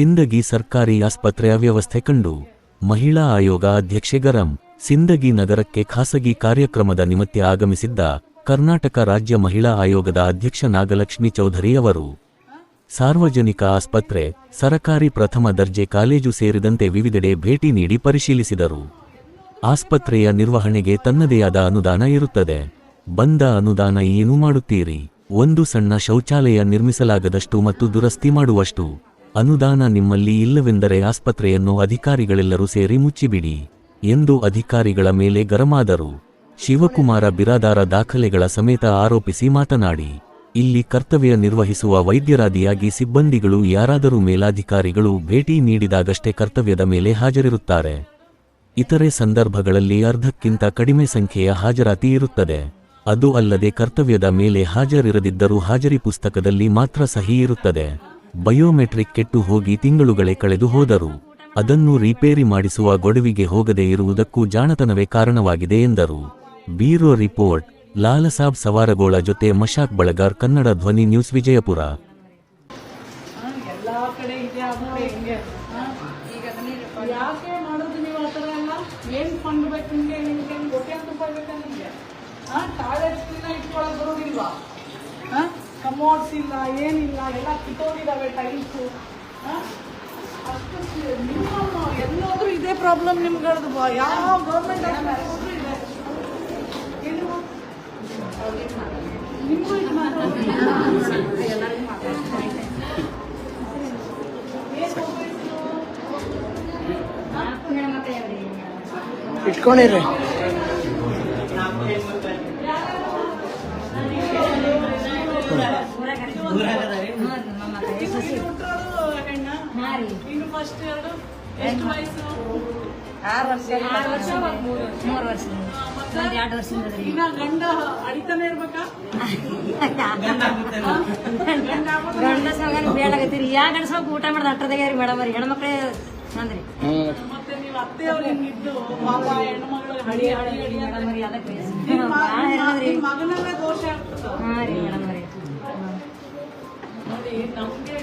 ಸಿಂದಗಿ ಸರ್ಕಾರಿ ಆಸ್ಪತ್ರೆ ವ್ಯವಸ್ಥೆ ಕಂಡು ಮಹಿಳಾ ಆಯೋಗ ಅಧ್ಯಕ್ಷೆ ಗರಂ. ಸಿಂದಗಿ ನಗರಕ್ಕೆ ಖಾಸಗಿ ಕಾರ್ಯಕ್ರಮದ ನಿಮಿತ್ತ ಆಗಮಿಸಿದ್ದ ಕರ್ನಾಟಕ ರಾಜ್ಯ ಮಹಿಳಾ ಆಯೋಗದ ಅಧ್ಯಕ್ಷ ನಾಗಲಕ್ಷ್ಮಿ ಚೌಧರಿ ಅವರು. ಸಾರ್ವಜನಿಕ ಆಸ್ಪತ್ರೆ, ಸರಕಾರಿ ಪ್ರಥಮ ದರ್ಜೆ ಕಾಲೇಜು ಸೇರಿದಂತೆ ವಿವಿಧೆಡೆ ಭೇಟಿ ನೀಡಿ ಪರಿಶೀಲಿಸಿದರು. ಆಸ್ಪತ್ರೆಯ ನಿರ್ವಹಣೆಗೆ ತನ್ನದೇ ಆದ ಅನುದಾನ ಇರುತ್ತದೆ. ಬಂದ ಅನುದಾನ ಏನು ಮಾಡುತ್ತೀರಿ? ಒಂದು ಸಣ್ಣ ಶೌಚಾಲಯ ನಿರ್ಮಿಸಲಾಗದಷ್ಟು ಮತ್ತು ದುರಸ್ತಿ ಮಾಡುವಷ್ಟು. ಅನುದಾನ ನಿಮ್ಮಲ್ಲಿ ಇಲ್ಲವೆಂದರೆ ಆಸ್ಪತ್ರೆಯನ್ನು ಅಧಿಕಾರಿಗಳೆಲ್ಲರೂ ಸೇರಿ ಮುಚ್ಚಿಬಿಡಿ ಎಂದು ಅಧಿಕಾರಿಗಳ ಮೇಲೆ ಗರಮಾದರು. ಶಿವಕುಮಾರ ಬಿರಾದಾರ ದಾಖಲೆಗಳ ಸಮೇತ ಆರೋಪಿಸಿ ಮಾತನಾಡಿ, ಇಲ್ಲಿ ಕರ್ತವ್ಯ ನಿರ್ವಹಿಸುವ ವೈದ್ಯರಾದಿಯಾಗಿ ಸಿಬ್ಬಂದಿಗಳು ಯಾರಾದರೂ ಮೇಲಾಧಿಕಾರಿಗಳು ಭೇಟಿ ನೀಡಿದಾಗಷ್ಟೇ ಕರ್ತವ್ಯದ ಮೇಲೆ ಹಾಜರಿರುತ್ತಾರೆ. ಇತರೆ ಸಂದರ್ಭಗಳಲ್ಲಿ ಅರ್ಧಕ್ಕಿಂತ ಕಡಿಮೆ ಸಂಖ್ಯೆಯ ಹಾಜರಾತಿ ಇರುತ್ತದೆ. ಅದು ಅಲ್ಲದೆ ಕರ್ತವ್ಯದ ಮೇಲೆ ಹಾಜರಿರದಿದ್ದರೂ ಹಾಜರಿ ಪುಸ್ತಕದಲ್ಲಿ ಮಾತ್ರ ಸಹಿ ಇರುತ್ತದೆ. ಬಯೋಮೆಟ್ರಿಕ್ ಕೆಟ್ಟು ಹೋಗಿ ತಿಂಗಳುಗಳೇ ಕಳೆದು ಹೋದರು. ಅದನ್ನು ರಿಪೇರಿ ಮಾಡಿಸುವ ಗೊಡವಿಗೆ ಹೋಗದೇ ಇರುವುದಕ್ಕೂ ಜಾಣತನವೇ ಕಾರಣವಾಗಿದೆ ಎಂದರು. ಬ್ಯೂರೋ ರಿಪೋರ್ಟ್, ಲಾಲಸಾಬ್ ಸವಾರಗೋಳ ಜೊತೆ ಮಶಾಕ್ ಬಳಗಾರ್, ಕನ್ನಡ ಧ್ವನಿ ನ್ಯೂಸ್ ವಿಜಯಪುರ. ಟಾಯ್ಲೆಟ್ಸ್ನ ಬರೋದಿಲ್ವಾ? ಕಮೋಡ್ಸ್ ಇಲ್ಲ, ಏನಿಲ್ಲ, ಎಲ್ಲ ಕಿತ್ತೋಗಿದ್ದಾವೆ ಟೈಲ್ಸು ಅಷ್ಟು ಮಿನಿಮಮ್ ನಿಮ್ಮ ಎಲ್ಲೋದ್ರೂ ಇದೇ ಪ್ರಾಬ್ಲಮ್ ನಿಮ್ಗಳದ್ದು ಬ- ಯಾವ ಗೌರ್ಮೆಂಟ್ ಇದೆ. ನಿಮಗೂ ಇದು ಮಾತಾಡ್ತೀನಿ ಇಟ್ಕೊಂಡಿರಿ. ಇನ್ನು ಫಸ್ಟ್ ಎರಡು ಎಷ್ಟು ವಯಸ್ಸು? ಆರು ವರ್ಷ ಆರು ವರ್ಷ ಮೂರು ಮೂರು ವರ್ಷ ಒಂದು ಎರಡು ವರ್ಷದಿಂದ ಅದ್ರಿ. ಈಗ ಗಂಡ ಅಡಿತಾನೆ ಇರ್ಬೇಕಾ? ಗಂಡಸ ಮಗನ ಬೇಡಾಗತ್ತೀರಿ ಯಾ ಗಂಡಸ ಮಗ ಊಟ ಮಾಡ್ದ ಅಟ್ಟದಾಗ ರೀ ಮೇಡಮ್ ಅವ್ರಿ ಹೆಣ್ಮಕ್ಳೇ ಅಂದ್ರಿ ಮತ್ತೆ ನೀವು ಅತ್ತೆಯವ್ರು ಹಿಂಗಿದ್ದು ಪಾಪ ಹೆಣ್ಮಗಳು ಹಡಿ ಹಡಿ ಹಡಿ ಅಂತ. ಮೇಡಮ್ ರೀ ಅದಕ್ಕೆ ನಿಮ್ ಮ- ಭಾಳ ಹೇಳದ್ರಿ ಮಗನಲ್ಲೇ ದೋಷ ಆಗ್ತದ. ಹಾಂ ರೀ ಮೇಡಮ್ ಅವ್ರಿ. ನೋಡಿ ನಮ್ಗೆ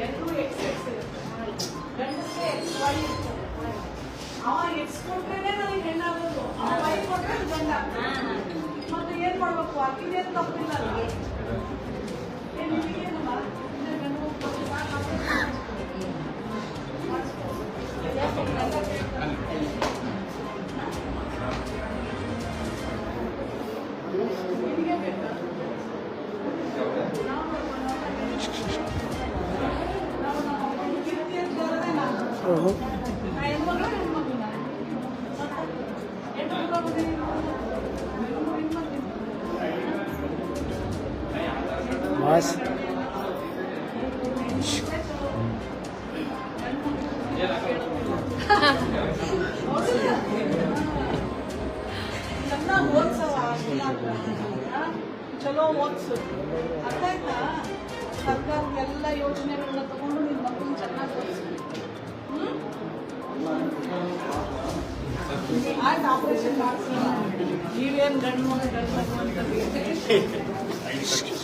ಎಲ್ಲರೂ ಎಕ್ಸ್ ಎಕ್ಸ್ ಅವ ಎಕ್ಸ್ ಕೊಟ್ರೇನೆ ನನಗೆ ಹೆಣ್ಣಾಗೋದು ಅವ ವೈ ಕೊಟ್ರೆ ಗಂಡ ಮತ್ತೆ ಏನ್ ಮಾಡ್ಬೇಕು ಅಕ್ಕಿದೇನು ತಪ್ಪಿಲ್ಲ ಅಲ್ಲ? ಏನ್ ನಿಮಗೇನಮ್ಮ? ಬಾಸ್? ಚಲೋ ಓದ್ಸು. ಅರ್ಥ ಆಯ್ತಾ? ಸರ್ಕಾರದ ಎಲ್ಲ ಯೋಜನೆಗಳನ್ನ ತಗೊಂಡು ನಿಮ್ಮ ಮಕ್ಕಳನ್ನ ಚೆನ್ನಾಗಿ ಓದಿಸು. ಆಯ್ತು ಆಪರೇಷನ್ ಮಾಡಿಸೋಣ ನೀವೇನು ಗಂಡು ಮಗ ಗಂಡು ಮಗು ಅಂತ ಪೇಷಂಟ್ಸ್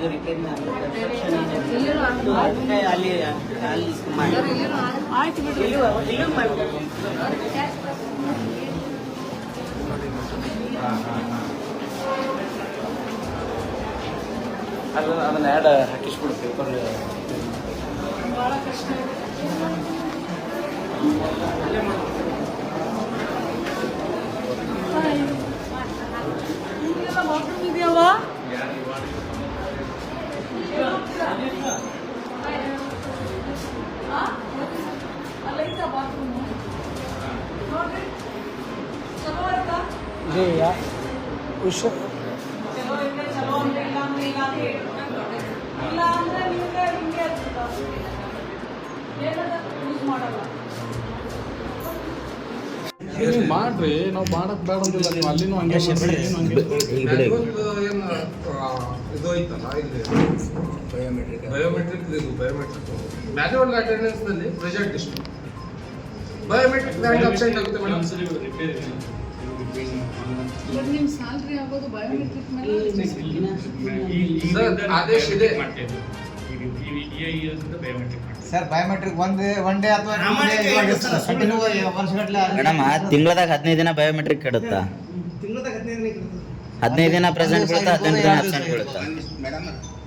ಇದು ರಿಪೇರಿ ಅದಕ್ಕೆ ಅಲ್ಲಿ ಅಲ್ಲಿ ಮಾಡಿ ಆಯ್ತು ಬಿಡಿ. ಇಲ್ಲೂ ಇಲ್ಲೂ ಮಾಡಿ ಅದು ಅದನ್ನ ಆ್ಯಡ್ ಹಾಕಿಸ್ಬಿಡು ಪೇಪರ್ ಬಹಳ ಕಷ್ಟ. ಅಲ್ಲೇ ಹಿಂಗೆಲ್ಲ ಯೂಸ್ ಮಾಡಲ್ಲ ನೀವು ಮಾಡ್ರಿ ನಾವು ಮಾಡಕ್ ಬೇಡ ಅಂತಿಲ್ಲ ನೀವು ಅಲ್ಲಿನೂ ಹಂಗೆ ಮಾಡ್ರಿ, ಇಲ್ಲಿನೂ ಹಂಗೆ ಇದು ಐತಲ್ಲ ಇಲ್ಲಿ ಬಯೋಮೆಟ್ರಿಕ್ ಇದು ಬಯೋಮೆಟ್ರಿಕ್ ಮ್ಯಾನ್ಯುವಲ್ ಅಟೆಂಡೆನ್ಸ್ನಲ್ಲಿ ರಿಸಲ್ಟ್ ಇಷ್ಟು. ಬಯೋಮೆಟ್ರಿಕ್ ಬ್ಯಾಂಕ್ ಅಬ್ಸೆಂಟ್ ಆಗುತ್ತೆ ಮೇಡಮ್ ಬಟ್ ಸರ್ ಆದೇಶ ಇದೆ. ಸರ್ ಬಯೋಮೆಟ್ರಿಕ್ ಒಂದು ಒನ್ ಡೇ ಅಥವಾ ಕಂಟಿನ್ಯೂ ವರ್ಷಗಟ್ಟಲೆ ಮೇಡಮ್ ತಿಂಗಳದಾಗ ಹದಿನೈದು ದಿನ ಬಯೋಮೆಟ್ರಿಕ್ ಇಡುತ್ತಾ? ತಿಂಗಳದಾಗ ಹದಿನೈದು ದಿನ ಪ್ರೆಸೆಂಟ್ ಬೀಳುತ್ತಾ ಹದಿನೈದು ದಿನ ಅಬ್ಸೆಂಟ್ ಬೀಳುತ್ತಾ ಮೇಡಮ್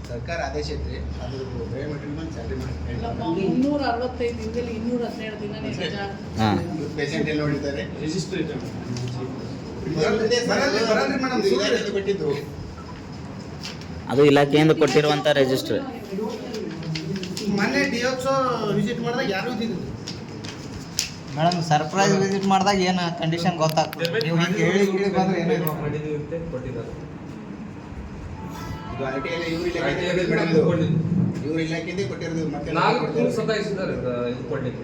ಸರ್ಕಾರ ಆದೇಶ ಐತ್ರಿ ಅದು ಬಯೋಮೆಟ್ರಿಕ್ ಬಂದು ಚಾರ್ಜ್ ಮಾಡ್ತಾರೆ ಇನ್ನೂರ ಅರವತ್ತೈದು ದಿನದಲ್ಲಿ ಇನ್ನೂರ ಹದಿನೇಳು ದಿನ ರಜಾ. ಪೇಷಂಟ್ ಎಲ್ಲ ಹೊಡಿತಾರೆ. ರಿಜಿಸ್ಟರ್ ಐತೆ ಕೊಟ್ಟಿದ್ದು. ಅದು ಇಲಾಖೆಯಿಂದ ಕೊಟ್ಟಿರುವಂತ ರಿಜಿಸ್ಟರ್ ಮೊನ್ನೆ ವಿಸಿಟ್ ಮಾಡಿದಾಗ ಯಾರು ಇದ್ದಿದ್ದು ಮೇಡಮ್ ಸರ್ಪ್ರೈಸ್ ವಿಸಿಟ್ ಮಾಡಿದಾಗ ಏನು ಕಂಡೀಷನ್ ಗೊತ್ತಾಗ್ತದೆ? ನೀವು ಹಿಂಗೆ ಹೇಳಿ ಹೇಳಿ ಬಂದ್ರೆ ಏನೋ ಕೊಟ್ಟಿದ್ದಾರೆ. ಇವ್ರ ಕೊಟ್ಟಿದ್ದು. ಇಲಾಖೆಯಿಂದ ಕೊಟ್ಟಿರೋದು ಮತ್ತೆ ನಾಲ್ಕು ಸತಾಯಿಸಿದ್ದಾರೆ ಇದು ಇದು ಕೊಡ್ಲಿಕ್ಕೆ